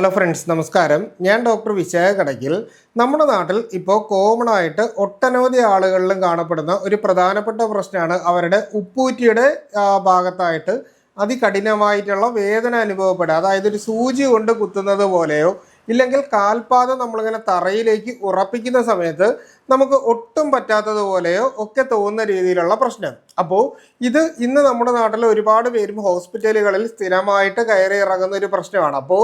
Hello friends നമസ്കാരം. ഞാൻ doctor Vishakha കടക്കിൽ നമ്മുടെ നാട്ടിൽ ഇപ്പോൾ കോമൺ ആയിട്ട് ഒട്ടനവധി ആളുകളിലും കാണപ്പെടുന്ന ഒരു പ്രധാനപ്പെട്ട പ്രശ്നമാണ് അവരുടെ ഉപ്പൂറ്റിയുടെ ഭാഗത്തായിട്ട് അതികഠിനമായിട്ടുള്ള വേദന അനുഭവപ്പെടുക. അതായത് ഒരു സൂചി കൊണ്ട് കുത്തുന്നത് പോലെയോ ഇല്ലെങ്കിൽ കാൽപാദം നമ്മളിങ്ങനെ തറയിലേക്ക് ഉറപ്പിക്കുന്ന സമയത്ത് നമുക്ക് ഒട്ടും പറ്റാത്തതുപോലെയോ ഒക്കെ തോന്നുന്ന രീതിയിലുള്ള പ്രശ്നം. അപ്പോൾ ഇത് ഇന്ന് നമ്മുടെ നാട്ടിൽ ഒരുപാട് പേരും ഹോസ്പിറ്റലുകളിൽ സ്ഥിരമായിട്ട് കയറി ഇറങ്ങുന്ന ഒരു പ്രശ്നമാണ്. അപ്പോൾ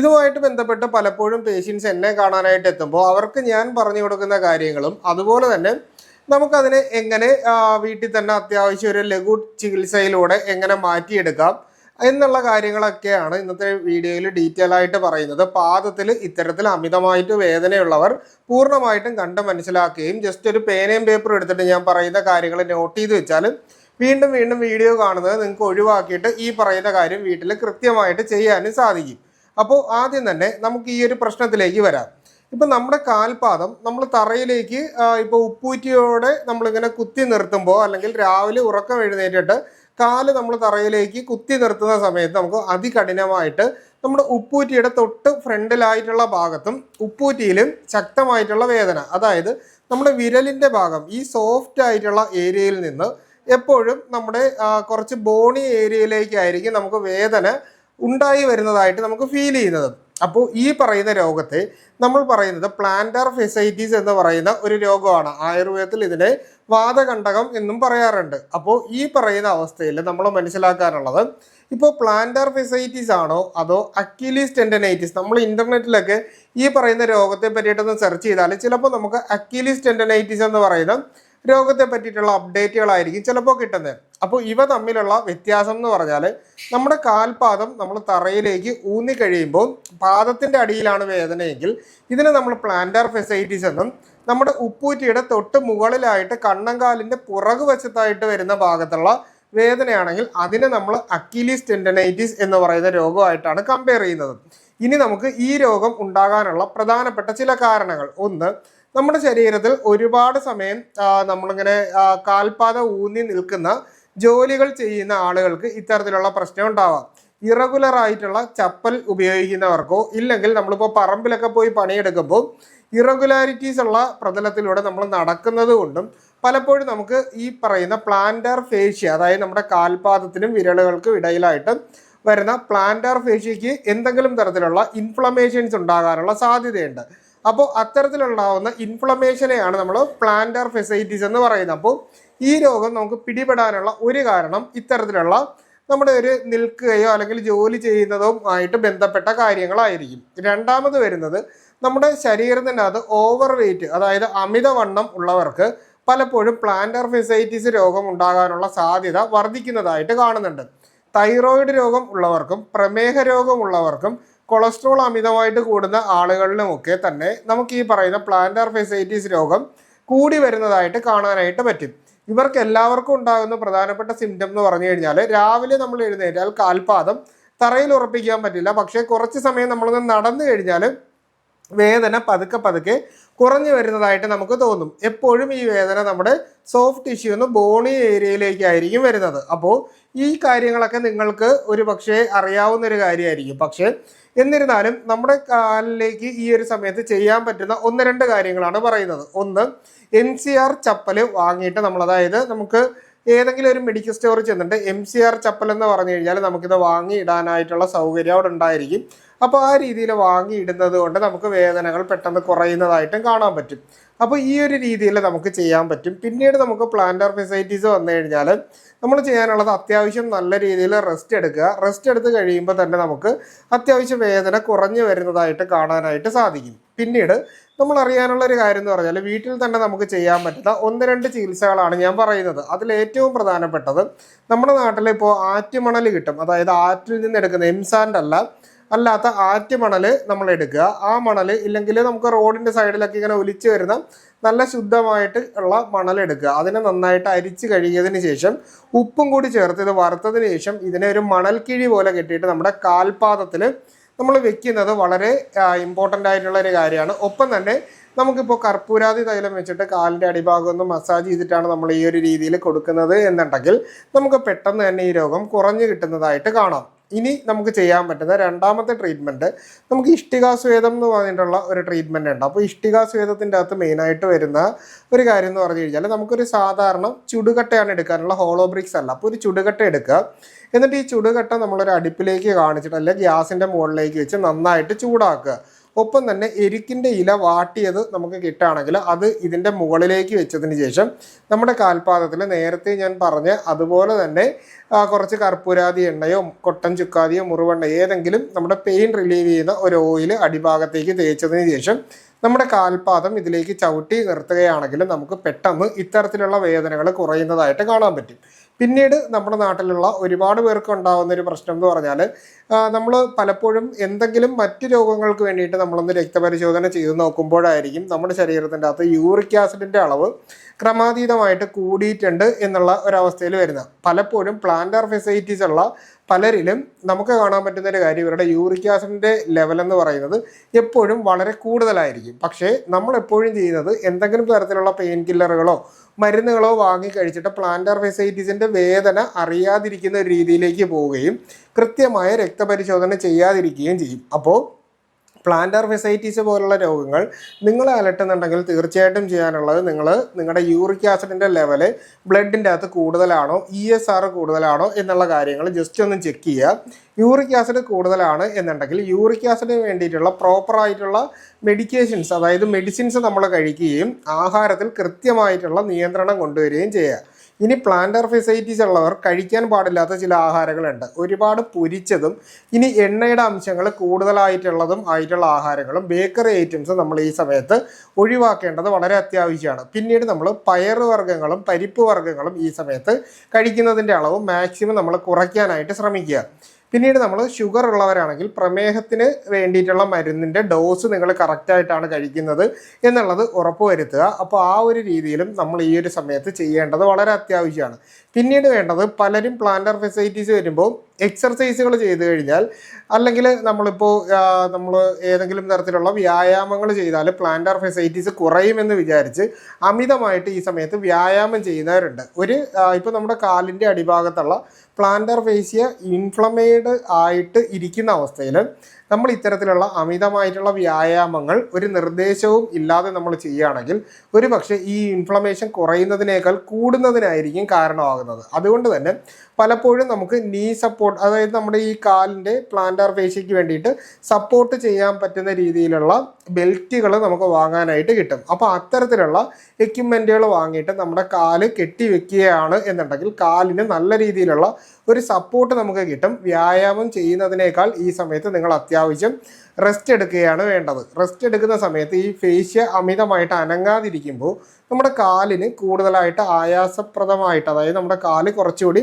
ഇതുമായിട്ട് ബന്ധപ്പെട്ട് പലപ്പോഴും പേഷ്യൻസ് എന്നെ കാണാനായിട്ട് എത്തുമ്പോൾ അവർക്ക് ഞാൻ പറഞ്ഞു കൊടുക്കുന്ന കാര്യങ്ങളും അതുപോലെ തന്നെ നമുക്കതിനെ എങ്ങനെ വീട്ടിൽ തന്നെ അത്യാവശ്യം ഒരു ലഘു ചികിത്സയിലൂടെ എങ്ങനെ മാറ്റിയെടുക്കാം എന്നുള്ള കാര്യങ്ങളൊക്കെയാണ് ഇന്നത്തെ വീഡിയോയിൽ ഡീറ്റെയിൽ ആയിട്ട് പറയുന്നത്. പാദത്തിൽ ഇത്തരത്തിൽ അമിതമായിട്ട് വേദനയുള്ളവർ പൂർണമായിട്ടും കണ്ട് മനസ്സിലാക്കുകയും ജസ്റ്റ് ഒരു പേനയും പേപ്പറും എടുത്തിട്ട് ഞാൻ പറയുന്ന കാര്യങ്ങൾ നോട്ട് ചെയ്ത് വെച്ചാൽ വീണ്ടും വീണ്ടും വീഡിയോ കാണുന്നത് നിങ്ങൾക്ക് ഒഴിവാക്കിയിട്ട് ഈ പറയുന്ന കാര്യം വീട്ടിൽ കൃത്യമായിട്ട് ചെയ്യാനും സാധിക്കും. അപ്പോൾ ആദ്യം തന്നെ നമുക്ക് ഈ ഒരു പ്രശ്നത്തിലേക്ക് വരാം. ഇപ്പം നമ്മുടെ കാൽപാദം നമ്മൾ തറയിലേക്ക് ഇപ്പോൾ ഉപ്പൂറ്റിയോടെ നമ്മളിങ്ങനെ കുത്തി നിർത്തുമ്പോൾ അല്ലെങ്കിൽ രാവിലെ ഉറക്കം എഴുന്നേറ്റിട്ട് കാൽ നമ്മൾ തറയിലേക്ക് കുത്തി നിർത്തുന്ന സമയത്ത് നമുക്ക് അതികഠിനമായിട്ട് നമ്മുടെ ഉപ്പൂറ്റിയുടെ തൊട്ട് ഫ്രണ്ടിലായിട്ടുള്ള ഭാഗത്തും ഉപ്പൂറ്റിയിലും ശക്തമായിട്ടുള്ള വേദന. അതായത് നമ്മുടെ വിരലിന്റെ ഭാഗം ഈ സോഫ്റ്റ് ആയിട്ടുള്ള ഏരിയയിൽ നിന്ന് എപ്പോഴും നമ്മുടെ കുറച്ച് ബോണി ഏരിയയിലേക്കായിരിക്കും നമുക്ക് വേദന ഉണ്ടായി വരുന്നതായിട്ട് നമുക്ക് ഫീൽ ചെയ്യുന്നത്. അപ്പോൾ ഈ പറയുന്ന രോഗത്തെ നമ്മൾ പറയുന്നത് പ്ലാന്റർ ഫെസൈറ്റീസ് എന്ന് പറയുന്ന ഒരു രോഗമാണ്. ആയുർവേദത്തിൽ ഇതിനെ വാദകണ്ടകം എന്നും പറയാറുണ്ട്. അപ്പോൾ ഈ പറയുന്ന അവസ്ഥയിൽ നമ്മൾ മനസ്സിലാക്കാനുള്ളത് ഇപ്പോൾ പ്ലാന്റർ ഫെസൈറ്റീസ് ആണോ അതോ അക്യൂലീസ് ടെൻഡനൈറ്റിസ് നമ്മൾ ഇന്റർനെറ്റിലൊക്കെ ഈ പറയുന്ന രോഗത്തെ പറ്റിയിട്ടൊന്ന് സെർച്ച് ചെയ്താൽ ചിലപ്പോൾ നമുക്ക് അക്യൂലീസ് ടെൻഡനൈറ്റിസ് എന്ന് പറയുന്ന രോഗത്തെ പറ്റിയിട്ടുള്ള അപ്ഡേറ്റുകളായിരിക്കും ചിലപ്പോൾ കിട്ടുന്നത്. അപ്പോൾ ഇവ തമ്മിലുള്ള വ്യത്യാസം എന്ന് പറഞ്ഞാൽ നമ്മുടെ കാൽപാദം നമ്മൾ തറയിലേക്ക് ഊന്നി കഴിയുമ്പോൾ പാദത്തിന്റെ അടിയിലാണ് വേദനയെങ്കിൽ ഇതിനെ നമ്മൾ പ്ലാന്റാർ ഫെസൈറ്റീസ് എന്നും നമ്മുടെ ഉപ്പൂറ്റിയുടെ തൊട്ട് മുകളിലായിട്ട് കണ്ണങ്കാലിന്റെ പുറകു വശത്തായിട്ട് വരുന്ന ഭാഗത്തുള്ള വേദനയാണെങ്കിൽ അതിനെ നമ്മൾ അക്കിലീസ് ടെൻഡനൈറ്റിസ് എന്ന് പറയുന്ന രോഗമായിട്ടാണ് കമ്പയർ ചെയ്യുന്നത്. ഇനി നമുക്ക് ഈ രോഗം ഉണ്ടാകാനുള്ള പ്രധാനപ്പെട്ട ചില കാരണങ്ങൾ. ഒന്ന് നമ്മുടെ ശരീരത്തിൽ ഒരുപാട് സമയം നമ്മളിങ്ങനെ കാൽപാത ഊന്നി നിൽക്കുന്ന ജോലികൾ ചെയ്യുന്ന ആളുകൾക്ക് ഇത്തരത്തിലുള്ള പ്രശ്നം ഉണ്ടാവാം. ഇറഗുലർ ആയിട്ടുള്ള ചപ്പൽ ഉപയോഗിക്കുന്നവർക്കോ ഇല്ലെങ്കിൽ നമ്മളിപ്പോൾ പറമ്പിലൊക്കെ പോയി പണിയെടുക്കുമ്പോൾ ഇറഗുലാരിറ്റീസ് ഉള്ള പ്രതലത്തിലൂടെ നമ്മൾ നടക്കുന്നത് കൊണ്ടും പലപ്പോഴും നമുക്ക് ഈ പറയുന്ന പ്ലാന്റർ ഫേഷ്യ അതായത് നമ്മുടെ കാൽപാദത്തിനും വിരലുകൾക്കും ഇടയിലായിട്ട് വരുന്ന പ്ലാന്റർ ഫേഷ്യയ്ക്ക് എന്തെങ്കിലും തരത്തിലുള്ള ഇൻഫ്ലമേഷൻസ് ഉണ്ടാകാനുള്ള സാധ്യതയുണ്ട്. അപ്പോൾ അത്തരത്തിലുണ്ടാവുന്ന ഇൻഫ്ലമേഷനെയാണ് നമ്മൾ പ്ലാന്റർ ഫെസൈറ്റീസ് എന്ന് പറയുന്നത്. അപ്പോൾ ഈ രോഗം നമുക്ക് പിടിപെടാനുള്ള ഒരു കാരണം ഇത്തരത്തിലുള്ള നമ്മുടെ ഒരു നിൽക്കുകയോ അല്ലെങ്കിൽ ജോലി ചെയ്യുന്നതോ ആയിട്ട് ബന്ധപ്പെട്ട കാര്യങ്ങളായിരിക്കും. രണ്ടാമത് വരുന്നത് നമ്മുടെ ശരീരത്തിന്റെ അകത്ത് ഓവർ വെയിറ്റ് അതായത് അമിതവണ്ണം ഉള്ളവർക്ക് പലപ്പോഴും പ്ലാന്റർ ഫിസൈറ്റിസ് രോഗം ഉണ്ടാകാനുള്ള സാധ്യത വർദ്ധിക്കുന്നതായിട്ട് കാണുന്നുണ്ട്. തൈറോയിഡ് രോഗം ഉള്ളവർക്കും പ്രമേഹ രോഗം ഉള്ളവർക്കും കൊളസ്ട്രോൾ അമിതമായിട്ട് കൂടുന്ന ആളുകളിലുമൊക്കെ തന്നെ നമുക്ക് ഈ പറയുന്ന പ്ലാന്റർ ഫെസൈറ്റീസ് രോഗം കൂടി വരുന്നതായിട്ട് കാണാനായിട്ട് പറ്റും. ഇവർക്ക് എല്ലാവർക്കും ഉണ്ടാകുന്ന പ്രധാനപ്പെട്ട സിംറ്റം എന്ന് പറഞ്ഞു കഴിഞ്ഞാൽ രാവിലെ നമ്മൾ എഴുന്നേറ്റാൽ കാൽപാദം തറയിൽ ഉറപ്പിക്കാൻ പറ്റില്ല. പക്ഷേ കുറച്ച് സമയം നമ്മളൊന്ന് നടന്നു കഴിഞ്ഞാൽ വേദന പതുക്കെ പതുക്കെ കുറഞ്ഞു വരുന്നതായിട്ട് നമുക്ക് തോന്നും. എപ്പോഴും ഈ വേദന നമ്മുടെ സോഫ്റ്റ് ടിഷ്യൂ എന്ന് ബോണി ഏരിയയിലേക്കായിരിക്കും വരുന്നത്. അപ്പോൾ ഈ കാര്യങ്ങളൊക്കെ നിങ്ങൾക്ക് ഒരു പക്ഷേ അറിയാവുന്ന ഒരു കാര്യമായിരിക്കും. പക്ഷേ എന്നിരുന്നാലും നമ്മുടെ കാലിലേക്ക് ഈ ഒരു സമയത്ത് ചെയ്യാൻ പറ്റുന്ന ഒന്ന് രണ്ട് കാര്യങ്ങളാണ് പറയുന്നത്. ഒന്ന് എൻ സി ആർ ചപ്പൽ വാങ്ങിയിട്ട് നമ്മൾ അതായത് നമുക്ക് ഏതെങ്കിലും ഒരു മെഡിക്കൽ സ്റ്റോറിൽ ചെന്നിട്ട് എം സി ആർ ചപ്പൽ എന്ന് പറഞ്ഞു കഴിഞ്ഞാൽ നമുക്കിത് വാങ്ങി ഇടാനായിട്ടുള്ള സൗകര്യം അവിടെ ഉണ്ടായിരിക്കും. അപ്പോൾ ആ രീതിയിൽ വാങ്ങി ഇടുന്നത് കൊണ്ട് നമുക്ക് വേദനകൾ പെട്ടെന്ന് കുറയുന്നതായിട്ടും കാണാൻ പറ്റും. അപ്പോൾ ഈ ഒരു രീതിയിൽ നമുക്ക് ചെയ്യാൻ പറ്റും. പിന്നീട് നമുക്ക് പ്ലാന്റർ ഫെസൈറ്റീസ് വന്നു കഴിഞ്ഞാൽ നമ്മൾ ചെയ്യാനുള്ളത് അത്യാവശ്യം നല്ല രീതിയിൽ റെസ്റ്റ് എടുക്കുക. റെസ്റ്റ് എടുത്ത് കഴിയുമ്പോൾ തന്നെ നമുക്ക് അത്യാവശ്യം വേദന കുറഞ്ഞു വരുന്നതായിട്ട് കാണാനായിട്ട് സാധിക്കും. പിന്നീട് നമ്മൾ അറിയാനുള്ള ഒരു കാര്യം എന്ന് പറഞ്ഞാൽ വീട്ടിൽ തന്നെ നമുക്ക് ചെയ്യാൻ പറ്റുന്ന ഒന്ന് രണ്ട് ചികിത്സകളാണ് ഞാൻ പറയുന്നത്. അതിൽ ഏറ്റവും പ്രധാനപ്പെട്ടത് നമ്മുടെ നാട്ടിൽ ഇപ്പോൾ ആറ്റുമണൽ കിട്ടും. അതായത് ആറ്റിൽ നിന്ന് എടുക്കുന്ന എംസാൻഡ് അല്ല അല്ലാത്ത ആറ്റുമണൽ നമ്മൾ എടുക്കുക. ആ മണൽ ഇല്ലെങ്കിൽ നമുക്ക് റോഡിന്റെ സൈഡിലൊക്കെ ഇങ്ങനെ ഒലിച്ചു വരുന്ന നല്ല ശുദ്ധമായിട്ട് ഉള്ള മണൽ എടുക്കുക. അതിനെ നന്നായിട്ട് അരിച്ചു കഴുകിയതിന് ശേഷം ഉപ്പും കൂടി ചേർത്ത് ഇത് വറുത്തതിന് ശേഷം ഇതിനെ ഒരു മണൽക്കിഴി പോലെ കെട്ടിയിട്ട് നമ്മുടെ കാൽപാദത്തിൽ നമ്മൾ വെക്കുന്നത് വളരെ ഇമ്പോർട്ടന്റ് ആയിട്ടുള്ള ഒരു കാര്യമാണ്. ഒപ്പം തന്നെ നമുക്കിപ്പോൾ കർപ്പൂരാതി തൈലം വെച്ചിട്ട് കാലിന്റെ അടിഭാഗം ഒന്ന് മസാജ് ചെയ്തിട്ടാണ് നമ്മൾ ഈ ഒരു രീതിയിൽ കൊടുക്കുന്നത് എന്നുണ്ടെങ്കിൽ നമുക്ക് പെട്ടെന്ന് തന്നെ ഈ രോഗം കുറഞ്ഞു കിട്ടുന്നതായിട്ട് കാണാം. ഇനി നമുക്ക് ചെയ്യാൻ പറ്റുന്ന രണ്ടാമത്തെ ട്രീറ്റ്മെന്റ് നമുക്ക് ഇഷ്ടികാസ്വേദം എന്ന് പറഞ്ഞിട്ടുള്ള ഒരു ട്രീറ്റ്മെന്റ് ഉണ്ട്. അപ്പോൾ ഇഷ്ടികാസ്വേദത്തിന്റെ അകത്ത് മെയിനായിട്ട് വരുന്ന ഒരു കാര്യം എന്ന് പറഞ്ഞു കഴിഞ്ഞാൽ നമുക്കൊരു സാധാരണ ചുടുകട്ടയാണ് എടുക്കാനുള്ള ഹോളോ ബ്രിക്സ് അല്ല. അപ്പോൾ ഒരു ചുടുകട്ട എടുക്കുക. എന്നിട്ട് ഈ ചുടുകട്ട നമ്മളൊരു അടുപ്പിലേക്ക് കാണിച്ചിട്ട് അല്ലെങ്കിൽ ഗ്യാസിന്റെ മുകളിലേക്ക് വെച്ച് നന്നായിട്ട് ചൂടാക്കുക. ഒപ്പം തന്നെ എരിക്കിന്റെ ഇല വാട്ടിയത് നമുക്ക് കിട്ടുകയാണെങ്കിൽ അത് ഇതിന്റെ മുകളിലേക്ക് വെച്ചതിന് ശേഷം നമ്മുടെ കാൽപാദത്തിൽ നേരത്തെ ഞാൻ പറഞ്ഞ അതുപോലെ തന്നെ കുറച്ച് കർപ്പൂരാതി എണ്ണയോ കൊട്ടൻ ചുക്കാതിയോ മുറിവെണ്ണ ഏതെങ്കിലും നമ്മുടെ പെയിൻ റിലീവ് ചെയ്യുന്ന ഒരു ഓയിൽ അടിഭാഗത്തേക്ക് തേച്ചതിന് ശേഷം നമ്മുടെ കാൽപാദം ഇതിലേക്ക് ചവിട്ടി നിർത്തുകയാണെങ്കിൽ നമുക്ക് പെട്ടെന്ന് ഇത്തരത്തിലുള്ള വേദനകൾ കുറയുന്നതായിട്ട് കാണാൻ പറ്റും. പിന്നീട് നമ്മുടെ നാട്ടിലുള്ള ഒരുപാട് പേർക്ക് ഉണ്ടാകുന്ന ഒരു പ്രശ്നം എന്ന് പറഞ്ഞാൽ നമ്മൾ പലപ്പോഴും എന്തെങ്കിലും മറ്റ് രോഗങ്ങൾക്ക് വേണ്ടിയിട്ട് നമ്മളൊന്ന് രക്തപരിശോധന ചെയ്ത് നോക്കുമ്പോഴായിരിക്കും നമ്മുടെ ശരീരത്തിന്റെ അകത്ത് യൂറിക് ആസിഡിന്റെ അളവ് ക്രമാതീതമായിട്ട് കൂടിയിട്ടുണ്ട് എന്നുള്ള ഒരവസ്ഥയിൽ വരുന്നത്. പലപ്പോഴും പ്ലാന്റർ ഫെസൈറ്റീസ് ഉള്ള പലരിലും നമുക്ക് കാണാൻ പറ്റുന്ന ഒരു കാര്യം ഇവരുടെ യൂറിക് ആസിഡിന്റെ ലെവൽ എന്ന് പറയുന്നത് എപ്പോഴും വളരെ കൂടുതലായിരിക്കും. പക്ഷേ നമ്മൾ എപ്പോഴും ചെയ്യുന്നത് എന്തെങ്കിലും തരത്തിലുള്ള പെയിൻ കില്ലറുകളോ മരുന്നുകളോ വാങ്ങി കഴിച്ചിട്ട് പ്ലാന്റർ ഫെസൈറ്റീസിന്റെ വേദന അറിയാതിരിക്കുന്ന രീതിയിലേക്ക് പോവുകയും കൃത്യമായ രക്തപരിശോധന ചെയ്യാതിരിക്കുകയും ചെയ്യും. അപ്പോൾ പ്ലാന്റർ ഫെസൈറ്റീസ് പോലുള്ള രോഗങ്ങൾ നിങ്ങളെ അലട്ടുന്നുണ്ടെങ്കിൽ തീർച്ചയായിട്ടും ചെയ്യാനുള്ളത് നിങ്ങൾ നിങ്ങളുടെ യൂറിക് ആസിഡിന്റെ ലെവൽ ബ്ലഡിന്റെ അകത്ത് കൂടുതലാണോ ഇ എസ് ആർ കൂടുതലാണോ എന്നുള്ള കാര്യങ്ങൾ ജസ്റ്റ് ഒന്ന് ചെക്ക് ചെയ്യുക. യൂറിക് ആസിഡ് കൂടുതലാണ് എന്നുണ്ടെങ്കിൽ യൂറിക് ആസിഡിന് വേണ്ടിയിട്ടുള്ള പ്രോപ്പറായിട്ടുള്ള മെഡിക്കേഷൻസ് അതായത് മെഡിസിൻസ് നമ്മൾ കഴിക്കുകയും ആഹാരത്തിൽ കൃത്യമായിട്ടുള്ള നിയന്ത്രണം കൊണ്ടുവരികയും ചെയ്യുക. ഇനി പ്ലാന്റർ ഫെസൈറ്റീസ് ഉള്ളവർ കഴിക്കാൻ പാടില്ലാത്ത ചില ആഹാരങ്ങളുണ്ട്. ഒരുപാട് പൊരിച്ചതും ഇനി എണ്ണയുടെ അംശങ്ങൾ കൂടുതലായിട്ടുള്ളതും ആയിട്ടുള്ള ആഹാരങ്ങളും ബേക്കറി ഐറ്റംസും നമ്മൾ ഈ സമയത്ത് ഒഴിവാക്കേണ്ടത് വളരെ അത്യാവശ്യമാണ്. പിന്നീട് നമ്മൾ പയർ വർഗങ്ങളും പരിപ്പ് വർഗങ്ങളും ഈ സമയത്ത് കഴിക്കുന്നതിന്റെ അളവ് മാക്സിമം നമ്മൾ കുറയ്ക്കാനായിട്ട് ശ്രമിക്കുക. പിന്നീട് നമ്മൾ ഷുഗർ ഉള്ളവരാണെങ്കിൽ പ്രമേഹത്തിന് വേണ്ടിയിട്ടുള്ള മരുന്നിന്റെ ഡോസ് നിങ്ങൾ കറക്റ്റായിട്ടാണ് കഴിക്കുന്നത് എന്നുള്ളത് ഉറപ്പുവരുത്തുക അപ്പോൾ ആ ഒരു രീതിയിലും നമ്മൾ ഈ ഒരു സമയത്ത് ചെയ്യേണ്ടത് വളരെ അത്യാവശ്യമാണ്. പിന്നീട് വേണ്ടത് പലരും പ്ലാന്റർ ഫെസൈറ്റീസ് വരുമ്പോൾ എക്സർസൈസുകൾ ചെയ്തു കഴിഞ്ഞാൽ അല്ലെങ്കിൽ നമ്മളിപ്പോൾ നമ്മൾ ഏതെങ്കിലും തരത്തിലുള്ള വ്യായാമങ്ങൾ ചെയ്താൽ പ്ലാന്റർ ഫെസൈറ്റീസ് കുറയുമെന്ന് വിചാരിച്ച് അമിതമായിട്ട് ഈ സമയത്ത് വ്യായാമം ചെയ്യുന്നവരുണ്ട്. ഒരു ഇപ്പോൾ നമ്മുടെ കാലിന്റെ അടിഭാഗത്തുള്ള പ്ലാന്റർ ഫേസിയ ഇൻഫ്ലമേഡ് ആയിട്ട് ഇരിക്കുന്ന അവസ്ഥയിൽ നമ്മൾ ഇത്തരത്തിലുള്ള അമിതമായിട്ടുള്ള വ്യായാമങ്ങൾ ഒരു നിർദ്ദേശവും ഇല്ലാതെ നമ്മൾ ചെയ്യുകയാണെങ്കിൽ ഒരു പക്ഷേ ഈ ഇൻഫ്ലമേഷൻ കുറയുന്നതിനേക്കാൾ കൂടുന്നതിനായിരിക്കും കാരണമാകുന്നത്. അതുകൊണ്ട് തന്നെ പലപ്പോഴും നമുക്ക് നീ സപ്പോർട്ട് അതായത് നമ്മുടെ ഈ കാലിന്റെ പ്ലാന്റാർ പേശിക്ക് വേണ്ടിയിട്ട് സപ്പോർട്ട് ചെയ്യാൻ പറ്റുന്ന രീതിയിലുള്ള ബെൽറ്റുകൾ നമുക്ക് വാങ്ങാനായിട്ട് കിട്ടും. അപ്പോൾ അത്തരത്തിലുള്ള എക്യുപ്മെന്റുകൾ വാങ്ങിയിട്ട് നമ്മുടെ കാൽ കെട്ടി വെക്കുകയാണ് എന്നുണ്ടെങ്കിൽ കാലിന് നല്ല രീതിയിലുള്ള ഒരു സപ്പോർട്ട് നമുക്ക് കിട്ടും. വ്യായാമം ചെയ്യുന്നതിനേക്കാൾ ഈ സമയത്ത് നിങ്ങൾ അത്യാവശ്യം റെസ്റ്റ് എടുക്കുകയാണ് വേണ്ടത്. റെസ്റ്റ് എടുക്കുന്ന സമയത്ത് ഈ ഫേഷ്യ അമിതമായിട്ട് അനങ്ങാതിരിക്കുമ്പോൾ നമ്മുടെ കാലിന് കൂടുതലായിട്ട് ആയാസപ്രദമായിട്ട് അതായത് നമ്മുടെ കാൽ കുറച്ചുകൂടി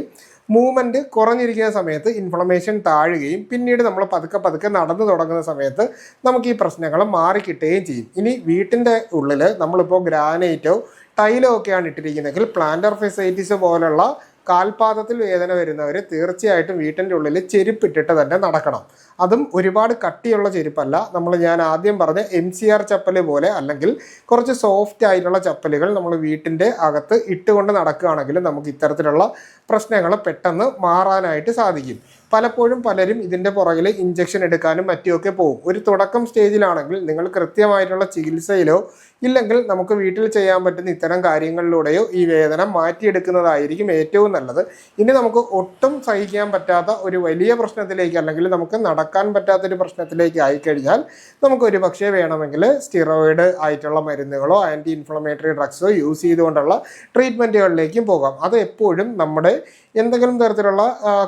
മൂവ്മെന്റ് കുറഞ്ഞിരിക്കുന്ന സമയത്ത് ഇൻഫ്ലമേഷൻ താഴുകയും പിന്നീട് നമ്മൾ പതുക്കെ പതുക്കെ നടന്നു തുടങ്ങുന്ന സമയത്ത് നമുക്ക് ഈ പ്രശ്നങ്ങൾ മാറിക്കിട്ടുകയും ചെയ്യും. ഇനി വീട്ടിന്റെ ഉള്ളിൽ നമ്മളിപ്പോൾ ഗ്രാനൈറ്റോ ടൈലോ ഒക്കെയാണ് ഇട്ടിരിക്കുന്നതെങ്കിൽ പ്ലാന്റർ ഫെസൈറ്റീസ് പോലുള്ള കാൽപാദത്തിൽ വേദന വരുന്നവർ തീർച്ചയായിട്ടും വീട്ടിന്റെ ഉള്ളിൽ ചെരുപ്പിട്ടിട്ട് തന്നെ നടക്കണം. അതും ഒരുപാട് കട്ടിയുള്ള ചെരുപ്പല്ല. നമ്മൾ ഞാൻ ആദ്യം പറഞ്ഞ എം സി ആർ ചപ്പൽ പോലെ അല്ലെങ്കിൽ കുറച്ച് സോഫ്റ്റ് ആയിട്ടുള്ള ചപ്പലുകൾ നമ്മൾ വീട്ടിന്റെ അകത്ത് ഇട്ടുകൊണ്ട് നടക്കുകയാണെങ്കിൽ നമുക്ക് ഇത്തരത്തിലുള്ള പ്രശ്നങ്ങൾ പെട്ടെന്ന് മാറാനായിട്ട് സാധിക്കും. പലപ്പോഴും പലരും ഇതിന്റെ പുറകിൽ ഇഞ്ചക്ഷൻ എടുക്കാനും മറ്റുമൊക്കെ പോകും. ഒരു തുടക്കം സ്റ്റേജിലാണെങ്കിൽ നിങ്ങൾ കൃത്യമായിട്ടുള്ള ചികിത്സയിലോ ഇല്ലെങ്കിൽ നമുക്ക് വീട്ടിൽ ചെയ്യാൻ പറ്റുന്ന ഇത്തരം കാര്യങ്ങളിലൂടെയോ ഈ വേദന മാറ്റിയെടുക്കുന്നതായിരിക്കും ഏറ്റവും നല്ലത്. ഇനി നമുക്ക് ഒട്ടും സഹിക്കാൻ പറ്റാത്ത ഒരു വലിയ പ്രശ്നത്തിലേക്ക് അല്ലെങ്കിൽ നമുക്ക് നടക്കാൻ പറ്റാത്തൊരു പ്രശ്നത്തിലേക്ക് ആയിക്കഴിഞ്ഞാൽ നമുക്ക് ഒരു പക്ഷേ വേണമെങ്കിൽ സ്റ്റിറോയിഡ് ആയിട്ടുള്ള മരുന്നുകളോ ആന്റി ഇൻഫ്ലമേറ്ററി ഡ്രഗ്സോ യൂസ് ചെയ്തുകൊണ്ടുള്ള ട്രീറ്റ്മെന്റുകളിലേക്കും പോകാം. അത് എപ്പോഴും നമ്മുടെ എന്തെങ്കിലും തരത്തിലുള്ള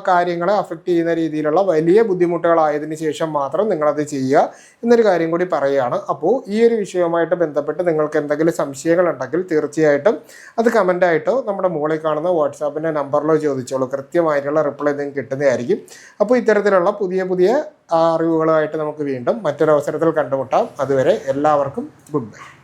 കാര്യങ്ങളെ അഫക്റ്റ് ചെയ്യുന്ന രീതിയിലുള്ള വലിയ ബുദ്ധിമുട്ടുകളായതിനു ശേഷം മാത്രം നിങ്ങളത് ചെയ്യുക എന്നൊരു കാര്യം കൂടി പറയുകയാണ്. അപ്പോൾ ഈ ഒരു വിഷയവുമായിട്ട് ബന്ധപ്പെട്ട് നിങ്ങൾക്ക് എന്തെങ്കിലും സംശയങ്ങൾ ഉണ്ടെങ്കിൽ തീർച്ചയായിട്ടും അത് കമന്റായിട്ടോ നമ്മുടെ മുകളിൽ കാണുന്ന വാട്സാപ്പിന്റെ നമ്പറിലോ ചോദിച്ചോളൂ. കൃത്യമായിട്ടുള്ള റിപ്ലൈ നിങ്ങൾക്ക് കിട്ടുന്നതായിരിക്കും. അപ്പോൾ ഇത്തരത്തിലുള്ള പുതിയ പുതിയ അറിവുകളുമായിട്ട് നമുക്ക് വീണ്ടും മറ്റൊരവസരത്തിൽ കണ്ടുമുട്ടാം. അതുവരെ എല്ലാവർക്കും ഗുഡ് ബൈ